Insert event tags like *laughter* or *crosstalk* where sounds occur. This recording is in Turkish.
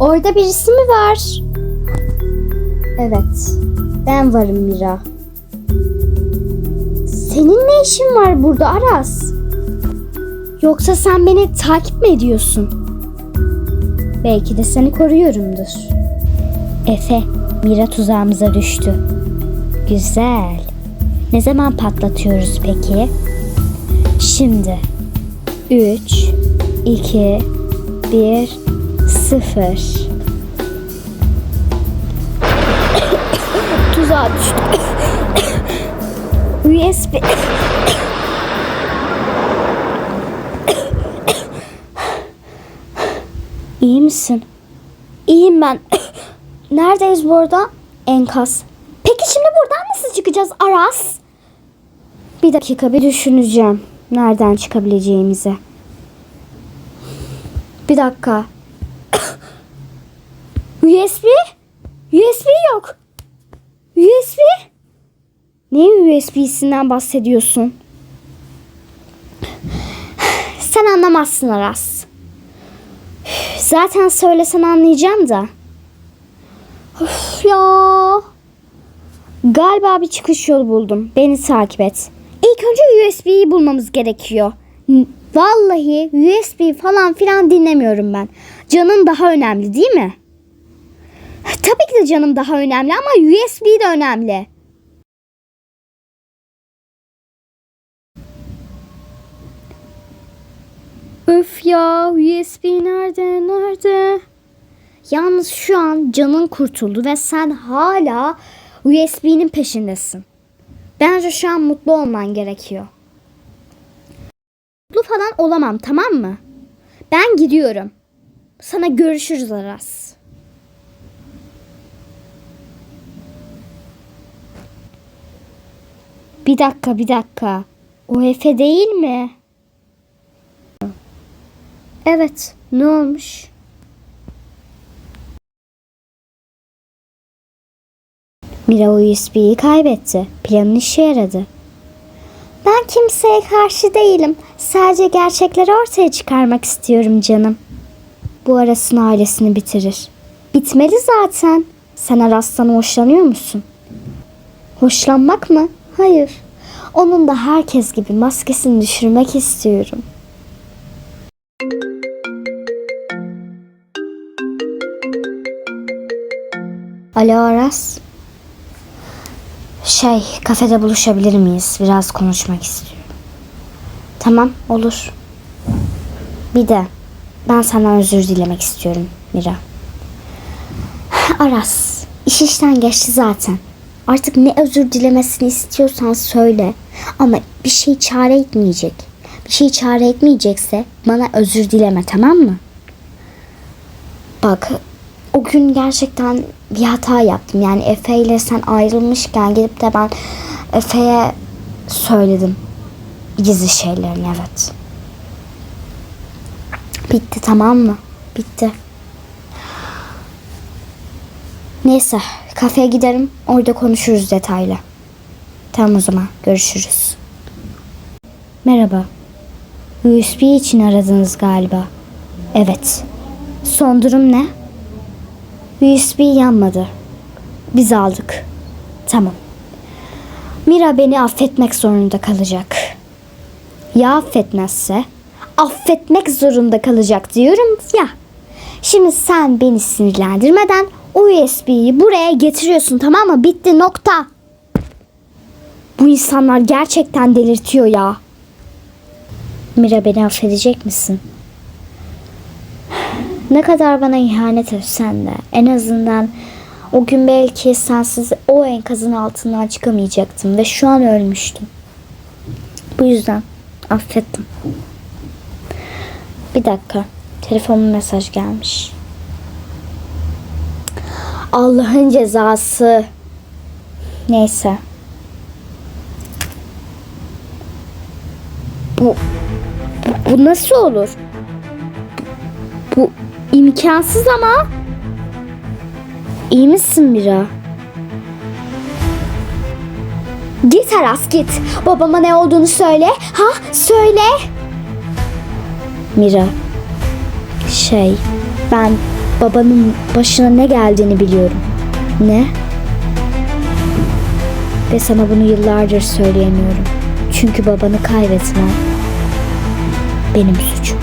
Orada birisi mi var? Evet. Ben varım Mira. Senin ne işin var burada Aras? Yoksa sen beni takip mi ediyorsun? Belki de seni koruyorumdur. Efe, Mira tuzağımıza düştü. Güzel. Ne zaman patlatıyoruz peki? Şimdi. 3, 2, 1, 0. *coughs* Tuzağa düştü. *coughs* USB. *coughs* İyi misin? İyiyim ben. Neredeyiz bu arada? Enkaz. Peki şimdi buradan nasıl çıkacağız Aras? Bir dakika bir düşüneceğim. Nereden çıkabileceğimizi. Bir dakika. USB? USB yok. USB? Ne USB'sinden bahsediyorsun? Sen anlamazsın Aras. Zaten söylesen anlayacağım da. Of ya. Galiba bir çıkış yolu buldum. Beni takip et. İlk önce USB'yi bulmamız gerekiyor. Vallahi USB falan filan dinlemiyorum ben. Canın daha önemli değil mi? Tabii ki de canım daha önemli ama USB de önemli. Öf ya USB nerede nerede? Yalnız şu an canın kurtuldu ve sen hala USB'nin peşindesin. Bence şu an mutlu olman gerekiyor. Mutlu falan olamam tamam mı? Ben gidiyorum. Sana görüşürüz Aras. Bir dakika bir dakika. O Efe değil mi? Evet. Ne olmuş? Mira USB'yi kaybetti. Planın işe yaradı. Ben kimseye karşı değilim. Sadece gerçekleri ortaya çıkarmak istiyorum canım. Bu arasın ailesini bitirir. Bitmeli zaten. Sen Aras'tan hoşlanıyor musun? Hoşlanmak mı? Hayır. Onun da herkes gibi maskesini düşürmek istiyorum. Alo Aras. Şey, kafede buluşabilir miyiz? Biraz konuşmak istiyorum. Tamam, olur. Bir de ben senden özür dilemek istiyorum Mira. *sighs* Aras, iş işten geçti zaten. Artık ne özür dilemesini istiyorsan söyle. Ama bir şey çare etmeyecek. Bir şey çare etmeyecekse bana özür dileme tamam mı? Bak o gün gerçekten bir hata yaptım. Yani Efe ile sen ayrılmışken gidip de ben Efe'ye söyledim. Gizli şeylerini evet. Bitti tamam mı? Bitti. Neyse kafeye giderim. Orada konuşuruz detaylı. Tamam o zaman görüşürüz. Merhaba. USB için aradınız galiba. Evet. Son durum ne? USB yanmadı. Biz aldık. Tamam. Mira beni affetmek zorunda kalacak. Ya affetmezse? Affetmek zorunda kalacak diyorum ya. Şimdi sen beni sinirlendirmeden USB'yi buraya getiriyorsun tamam mı? Bitti nokta. Bu insanlar gerçekten delirtiyor ya. Mira beni affedecek misin? Ne kadar bana ihanet etsen de en azından o gün belki sensiz o enkazın altından çıkamayacaktım ve şu an ölmüştüm. Bu yüzden affettim. Bir dakika. Telefonuma mesaj gelmiş. Allah'ın cezası. Neyse. Bu, bu, bu nasıl olur? Bu imkansız ama. İyi misin Mira? Git Aras git. Babama ne olduğunu söyle. Ha söyle. Mira. Şey ben babanın başına ne geldiğini biliyorum. Ne? Ve sana bunu yıllardır söyleyemiyorum. Çünkü babanı kaybetmem benim suçum.